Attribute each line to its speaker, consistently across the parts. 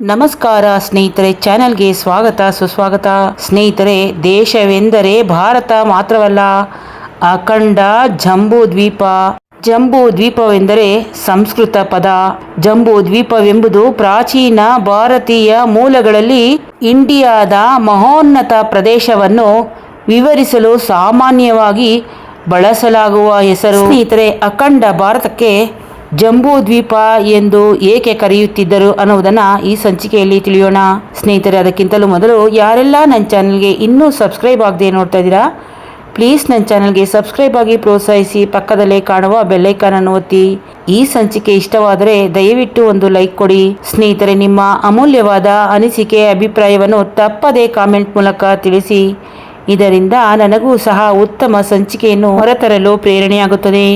Speaker 1: ನಮಸ್ಕಾರ ಸ್ನೇಹಿತರೆ, ಚಾನೆಲ್ಗೆ ಸ್ವಾಗತ, ಸುಸ್ವಾಗತ. ಸ್ನೇಹಿತರೆ, ದೇಶವೆಂದರೆ ಭಾರತ ಮಾತ್ರವಲ್ಲ, ಅಖಂಡ ಜಂಬೂ ದ್ವೀಪ. ಜಂಬೂ ದ್ವೀಪವೆಂದರೆ ಸಂಸ್ಕೃತ ಪದ. ಜಂಬೂ ದ್ವೀಪವೆಂಬುದು ಪ್ರಾಚೀನ ಭಾರತೀಯ ಮೂಲಗಳಲ್ಲಿ ಇಂಡಿಯಾದ ಮಹೋನ್ನತ ಪ್ರದೇಶವನ್ನು ವಿವರಿಸಲು ಸಾಮಾನ್ಯವಾಗಿ ಬಳಸಲಾಗುವ ಹೆಸರು. ಸ್ನೇಹಿತರೆ, ಅಖಂಡ ಭಾರತಕ್ಕೆ ಜಂಬೂ ದ್ವೀಪ ಎಂದು ಏಕೆ ಕರೆಯುತ್ತಿದ್ದರು ಅನ್ನುವುದನ್ನು ಈ ಸಂಚಿಕೆಯಲ್ಲಿ ತಿಳಿಯೋಣ. ಸ್ನೇಹಿತರೆ, ಅದಕ್ಕಿಂತಲೂ ಮೊದಲು ಯಾರೆಲ್ಲ ನನ್ನ ಚಾನಲ್ಗೆ ಇನ್ನೂ ಸಬ್ಸ್ಕ್ರೈಬ್ ಆಗದೆ ನೋಡ್ತಾ ಇದ್ದೀರಾ? ಪ್ಲೀಸ್ ನನ್ನ ಚಾನಲ್ಗೆ ಸಬ್ಸ್ಕ್ರೈಬ್ ಆಗಿ ಪ್ರೋತ್ಸಾಹಿಸಿ ಪಕ್ಕದಲ್ಲೇ ಕಾಣುವ ಬೆಲ್ಲೈಕಾನ್ ಅನ್ನು ಒತ್ತಿ. ಈ ಸಂಚಿಕೆ ಇಷ್ಟವಾದರೆ ದಯವಿಟ್ಟು ಒಂದು ಲೈಕ್ ಕೊಡಿ. ಸ್ನೇಹಿತರೆ, ನಿಮ್ಮ ಅಮೂಲ್ಯವಾದ ಅನಿಸಿಕೆ, ಅಭಿಪ್ರಾಯವನ್ನು ತಪ್ಪದೇ ಕಾಮೆಂಟ್ ಮೂಲಕ ತಿಳಿಸಿ. ಇದರಿಂದ ನನಗೂ ಸಹ ಉತ್ತಮ ಸಂಚಿಕೆಯನ್ನು ಹೊರತರಲು ಪ್ರೇರಣೆಯಾಗುತ್ತದೆ.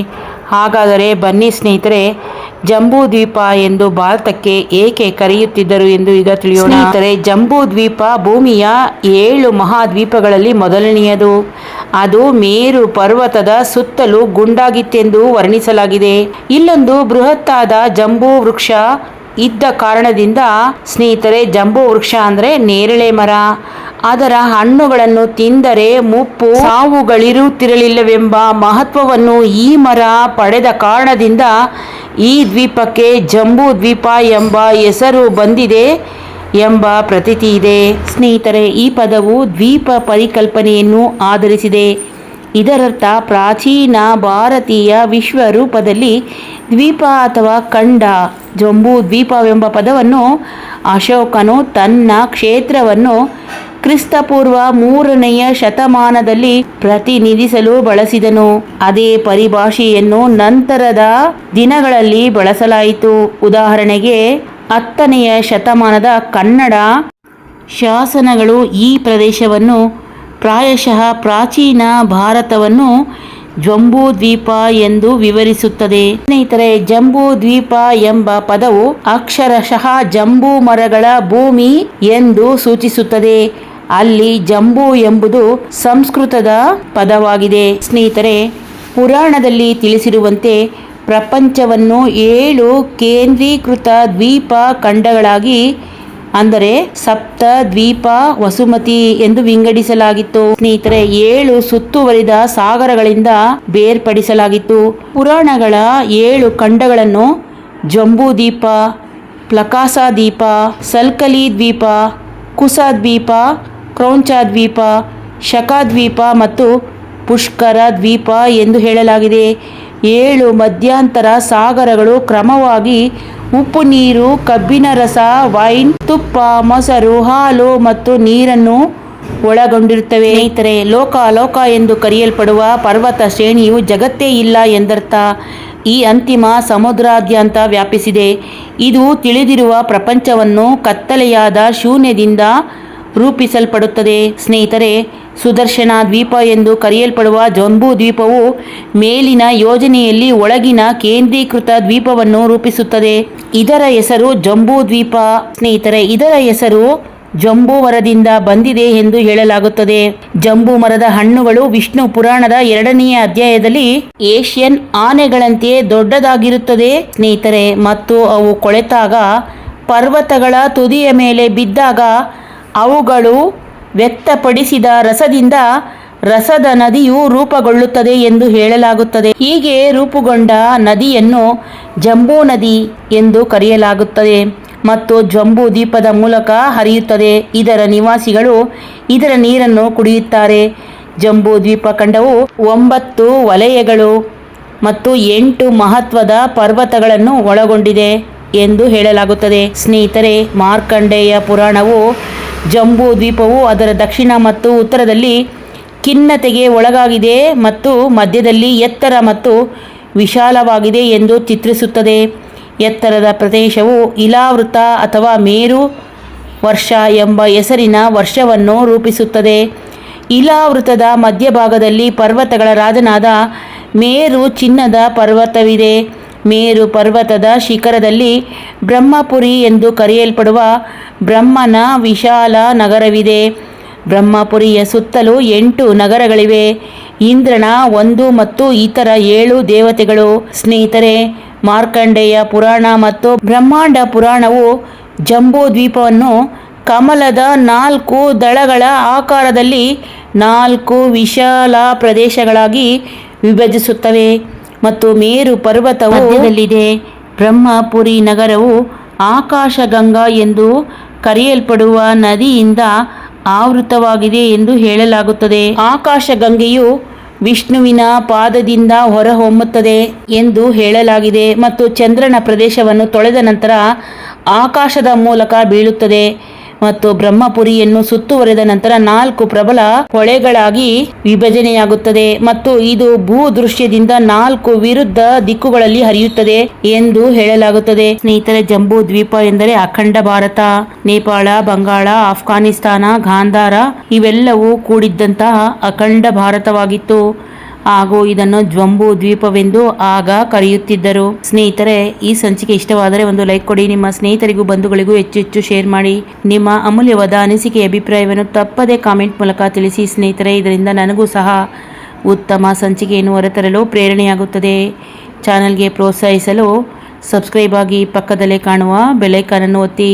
Speaker 1: ಹಾಗಾದರೆ ಬನ್ನಿ ಸ್ನೇಹಿತರೆ, ಜಂಬೂ ದ್ವೀಪ ಎಂದು ಭಾರತಕ್ಕೆ ಏಕೆ ಕರೆಯುತ್ತಿದ್ದರು ಎಂದು ಈಗ ತಿಳಿಯೋಣ. ಸ್ನೇಹಿತರೆ, ಜಂಬೂ ದ್ವೀಪ ಭೂಮಿಯ ಏಳು ಮಹಾದ್ವೀಪಗಳಲ್ಲಿ ಮೊದಲನೆಯದು. ಅದು ಮೇರು ಪರ್ವತದ ಸುತ್ತಲೂ ಗುಂಡಾಗಿತ್ತೆಂದು ವರ್ಣಿಸಲಾಗಿದೆ. ಇಲ್ಲೊಂದು ಬೃಹತ್ತಾದ ಜಂಬೂ ವೃಕ್ಷ ಇದ್ದ ಕಾರಣದಿಂದ ಸ್ನೇಹಿತರೆ, ಜಂಬೂ ವೃಕ್ಷ ಅಂದರೆ ನೇರಳೆ ಮರ. ಅದರ ಹಣ್ಣುಗಳನ್ನು ತಿಂದರೆ ಮುಪ್ಪು ಸಾವುಗಳಿರುತ್ತಿರಲಿಲ್ಲವೆಂಬ ಮಹತ್ವವನ್ನು ಈ ಮರ ಪಡೆದ ಕಾರಣದಿಂದ ಈ ದ್ವೀಪಕ್ಕೆ ಜಂಬೂ ದ್ವೀಪ ಎಂಬ ಹೆಸರು ಬಂದಿದೆ ಎಂಬ ಪ್ರತೀತಿ ಇದೆ. ಸ್ನೇಹಿತರೆ, ಈ ಪದವು ದ್ವೀಪ ಪರಿಕಲ್ಪನೆಯನ್ನು ಆಧರಿಸಿದೆ. ಇದರರ್ಥ, ಪ್ರಾಚೀನ ಭಾರತೀಯ ವಿಶ್ವರೂಪದಲ್ಲಿ ದ್ವೀಪ ಅಥವಾ ಖಂಡ, ಜಂಬೂ ದ್ವೀಪವೆಂಬ ಪದವನ್ನು ಅಶೋಕನು ತನ್ನ ಕ್ಷೇತ್ರವನ್ನು ಕ್ರಿಸ್ತಪೂರ್ವ ಮೂರನೆಯ ಶತಮಾನದಲ್ಲಿ ಪ್ರತಿನಿಧಿಸಲು ಬಳಸಿದನು. ಅದೇ ಪರಿಭಾಷೆಯನ್ನು ನಂತರದ ದಿನಗಳಲ್ಲಿ ಬಳಸಲಾಯಿತು. ಉದಾಹರಣೆಗೆ, ಹತ್ತನೆಯ ಶತಮಾನದ ಕನ್ನಡ ಶಾಸನಗಳು ಈ ಪ್ರದೇಶವನ್ನು ಪ್ರಾಯಶಃ ಪ್ರಾಚೀನ ಭಾರತವನ್ನು ಜಂಬೂ ದ್ವೀಪ ಎಂದು ವಿವರಿಸುತ್ತದೆ. ಸ್ನೇಹಿತರೆ ಜಂಬೂ ದ್ವೀಪ ಎಂಬ ಪದವು ಅಕ್ಷರಶಃ ಜಂಬೂ ಮರಗಳ ಭೂಮಿ ಎಂದು ಸೂಚಿಸುತ್ತದೆ. ಅಲ್ಲಿ ಜಂಬೂ ಎಂಬುದು ಸಂಸ್ಕೃತದ ಪದವಾಗಿದೆ. ಸ್ನೇಹಿತರೆ, ಪುರಾಣದಲ್ಲಿ ತಿಳಿಸಿರುವಂತೆ ಪ್ರಪಂಚವನ್ನು ಏಳು ಕೇಂದ್ರೀಕೃತ ದ್ವೀಪ ಖಂಡಗಳಾಗಿ, ಅಂದರೆ ಸಪ್ತ ದ್ವೀಪ, ವಸುಮತಿ ಎಂದು ವಿಂಗಡಿಸಲಾಗಿತ್ತು. ಸ್ನೇಹಿತರೆ, ಏಳು ಸುತ್ತುವರಿದ ಸಾಗರಗಳಿಂದ ಬೇರ್ಪಡಿಸಲಾಗಿತ್ತು. ಪುರಾಣಗಳ ಏಳು ಖಂಡಗಳನ್ನು ಜಂಬೂ ದ್ವೀಪ, ಪ್ಲಕಾಸ ದ್ವೀಪ, ಸಲ್ಕಲಿ ದ್ವೀಪ, ಕುಸ ಕ್ರೌಂಚ ದ್ವೀಪ ಶಕಾದ್ವೀಪ ಮತ್ತು ಪುಷ್ಕರ ದ್ವೀಪ ಎಂದು ಹೇಳಲಾಗಿದೆ. ಏಳು ಮಧ್ಯಂತರ ಸಾಗರಗಳು ಕ್ರಮವಾಗಿ ಉಪ್ಪು ನೀರು, ಕಬ್ಬಿನ ರಸ, ವೈನ್, ತುಪ್ಪ, ಮೊಸರು, ಹಾಲು ಮತ್ತು ನೀರನ್ನು ಒಳಗೊಂಡಿರುತ್ತವೆ. ಸ್ನೇಹಿತರೆ ಲೋಕ ಲೋಕ ಎಂದು ಕರೆಯಲ್ಪಡುವ ಪರ್ವತ ಶ್ರೇಣಿಯು ಜಗತ್ತೇ ಇಲ್ಲ ಎಂದರ್ಥ. ಈ ಅಂತಿಮ ಸಮುದ್ರಾದ್ಯಂತ ವ್ಯಾಪಿಸಿದೆ. ಇದು ತಿಳಿದಿರುವ ಪ್ರಪಂಚವನ್ನು ಕತ್ತಲೆಯಾದ ಶೂನ್ಯದಿಂದ ರೂಪಿಸಲ್ಪಡುತ್ತದೆ. ಸ್ನೇಹಿತರೆ, ಸುದರ್ಶನ ದ್ವೀಪ ಎಂದು ಕರೆಯಲ್ಪಡುವ ಜಂಬೂ ದ್ವೀಪವು ಮೇಲಿನ ಯೋಜನೆಯಲ್ಲಿ ಒಳಗಿನ ಕೇಂದ್ರೀಕೃತ ದ್ವೀಪವನ್ನು ರೂಪಿಸುತ್ತದೆ. ಇದರ ಹೆಸರು ಜಂಬೂ ದ್ವೀಪ. ಸ್ನೇಹಿತರೆ, ಇದರ ಹೆಸರು ಜಂಬೂ ಮರದಿಂದ ಬಂದಿದೆ ಎಂದು ಹೇಳಲಾಗುತ್ತದೆ. ಜಂಬೂ ಮರದ ಹಣ್ಣುಗಳು ವಿಷ್ಣು ಪುರಾಣದ ಎರಡನೆಯ ಅಧ್ಯಾಯದಲ್ಲಿ ಏಷ್ಯನ್ ಆನೆಗಳಂತೆ ದೊಡ್ಡದಾಗಿರುತ್ತದೆ. ಸ್ನೇಹಿತರೆ, ಮತ್ತು ಅವು ಕೊಳೆತಾಗ ಪರ್ವತಗಳ ತುದಿಯ ಮೇಲೆ ಬಿದ್ದಾಗ ಅವುಗಳು ವ್ಯಕ್ತಪಡಿಸಿದ ರಸದಿಂದ ರಸದ ನದಿಯು ರೂಪುಗೊಳ್ಳುತ್ತದೆ ಎಂದು ಹೇಳಲಾಗುತ್ತದೆ. ಹೀಗೆ ರೂಪುಗೊಂಡ ನದಿಯನ್ನು ಜಂಬೂ ನದಿ ಎಂದು ಕರೆಯಲಾಗುತ್ತದೆ ಮತ್ತು ಜಂಬೂ ದ್ವೀಪದ ಮೂಲಕ ಹರಿಯುತ್ತದೆ. ಇದರ ನಿವಾಸಿಗಳು ಇದರ ನೀರನ್ನು ಕುಡಿಯುತ್ತಾರೆ. ಜಂಬೂ ದ್ವೀಪ ಖಂಡವು ಒಂಬತ್ತು ವಲಯಗಳು ಮತ್ತು ಎಂಟು ಮಹತ್ವದ ಪರ್ವತಗಳನ್ನು ಒಳಗೊಂಡಿದೆ ಎಂದು ಹೇಳಲಾಗುತ್ತದೆ. ಸ್ನೇಹಿತರೆ, ಮಾರ್ಕಂಡೇಯ ಪುರಾಣವು ಜಂಬೂ ದ್ವೀಪವು ಅದರ ದಕ್ಷಿಣ ಮತ್ತು ಉತ್ತರದಲ್ಲಿ ಖಿನ್ನತೆಗೆ ಒಳಗಾಗಿದೆ ಮತ್ತು ಮಧ್ಯದಲ್ಲಿ ಎತ್ತರ ಮತ್ತು ವಿಶಾಲವಾಗಿದೆ ಎಂದು ಚಿತ್ರಿಸುತ್ತದೆ. ಎತ್ತರದ ಪ್ರದೇಶವು ಇಲಾವೃತ ಅಥವಾ ಮೇರು ವರ್ಷ ಎಂಬ ಹೆಸರಿನ ವರ್ಷವನ್ನು ರೂಪಿಸುತ್ತದೆ. ಇಲಾವೃತದ ಮಧ್ಯಭಾಗದಲ್ಲಿ ಪರ್ವತಗಳ ರಾಜನಾದ ಮೇರು ಚಿನ್ನದ ಪರ್ವತವಿದೆ. ಮೇರು ಪರ್ವತದ ಶಿಖರದಲ್ಲಿ ಬ್ರಹ್ಮಪುರಿ ಎಂದು ಕರೆಯಲ್ಪಡುವ ಬ್ರಹ್ಮನ ವಿಶಾಲ ನಗರವಿದೆ. ಬ್ರಹ್ಮಪುರಿಯ ಸುತ್ತಲೂ ಎಂಟು ನಗರಗಳಿವೆ. ಇಂದ್ರನ ಒಂದು ಮತ್ತು ಇತರ ಏಳು ದೇವತೆಗಳು. ಸ್ನೇಹಿತರೆ, ಮಾರ್ಕಂಡೇಯ ಪುರಾಣ ಮತ್ತು ಬ್ರಹ್ಮಾಂಡ ಪುರಾಣವು ಜಂಬೂ ದ್ವೀಪವನ್ನು ಕಮಲದ ನಾಲ್ಕು ದಳಗಳ ಆಕಾರದಲ್ಲಿ ನಾಲ್ಕು ವಿಶಾಲ ಪ್ರದೇಶಗಳಾಗಿ ವಿಭಜಿಸುತ್ತವೆ. ಮತ್ತು ಮೇರು ಪರ್ವತವು ಮಧ್ಯದಲ್ಲಿದೆ. ಬ್ರಹ್ಮಪುರಿ ನಗರವು ಆಕಾಶಗಂಗಾ ಎಂದು ಕರೆಯಲ್ಪಡುವ ನದಿಯಿಂದ ಆವೃತವಾಗಿದೆ ಎಂದು ಹೇಳಲಾಗುತ್ತದೆ. ಆಕಾಶಗಂಗೆಯು ವಿಷ್ಣುವಿನ ಪಾದದಿಂದ ಹೊರಹೊಮ್ಮುತ್ತದೆ ಎಂದು ಹೇಳಲಾಗಿದೆ ಮತ್ತು ಚಂದ್ರನ ಪ್ರದೇಶವನ್ನು ತೊಳೆದ ನಂತರ ಆಕಾಶದ ಮೂಲಕ ಬೀಳುತ್ತದೆ. ಮತ್ತು ಬ್ರಹ್ಮಪುರಿಯನ್ನು ಸುತ್ತುವರೆದ ನಂತರ ನಾಲ್ಕು ಪ್ರಬಲ ಹೊಳೆಗಳಾಗಿ ವಿಭಜನೆಯಾಗುತ್ತದೆ ಮತ್ತು ಇದು ಭೂ ದೃಶ್ಯದಿಂದ ನಾಲ್ಕು ವಿರುದ್ಧ ದಿಕ್ಕುಗಳಲ್ಲಿ ಹರಿಯುತ್ತದೆ ಎಂದು ಹೇಳಲಾಗುತ್ತದೆ. ಸ್ನೇಹಿತರೆ, ಜಂಬೂ ದ್ವೀಪ ಎಂದರೆ ಅಖಂಡ ಭಾರತ, ನೇಪಾಳ, ಬಂಗಾಳ, ಆಫ್ಘಾನಿಸ್ತಾನ, ಗಾಂಧಾರ ಇವೆಲ್ಲವೂ ಕೂಡಿದ್ದಂತಹ ಅಖಂಡ ಭಾರತವಾಗಿತ್ತು. ಹಾಗೂ ಇದನ್ನು ಜ್ವಂಬು ದ್ವೀಪವೆಂದು ಆಗ ಕರೆಯುತ್ತಿದ್ದರು. ಸ್ನೇಹಿತರೆ, ಈ ಸಂಚಿಕೆ ಇಷ್ಟವಾದರೆ ಒಂದು ಲೈಕ್ ಕೊಡಿ. ನಿಮ್ಮ ಸ್ನೇಹಿತರಿಗೂ ಬಂಧುಗಳಿಗೂ ಹೆಚ್ಚು ಹೆಚ್ಚು ಶೇರ್ ಮಾಡಿ. ನಿಮ್ಮ ಅಮೂಲ್ಯವಾದ ಅನಿಸಿಕೆ ಅಭಿಪ್ರಾಯವನ್ನು ತಪ್ಪದೇ ಕಾಮೆಂಟ್ ಮೂಲಕ ತಿಳಿಸಿ. ಸ್ನೇಹಿತರೆ, ಇದರಿಂದ ನನಗೂ ಸಹ ಉತ್ತಮ ಸಂಚಿಕೆಯನ್ನು ಹೊರತರಲು ಪ್ರೇರಣೆಯಾಗುತ್ತದೆ. ಚಾನಲ್ಗೆ ಪ್ರೋತ್ಸಾಹಿಸಲು ಸಬ್ಸ್ಕ್ರೈಬ್ ಆಗಿ ಪಕ್ಕದಲ್ಲೇ ಕಾಣುವ ಬೆಲೈಕಾನನ್ನು ಒತ್ತಿ.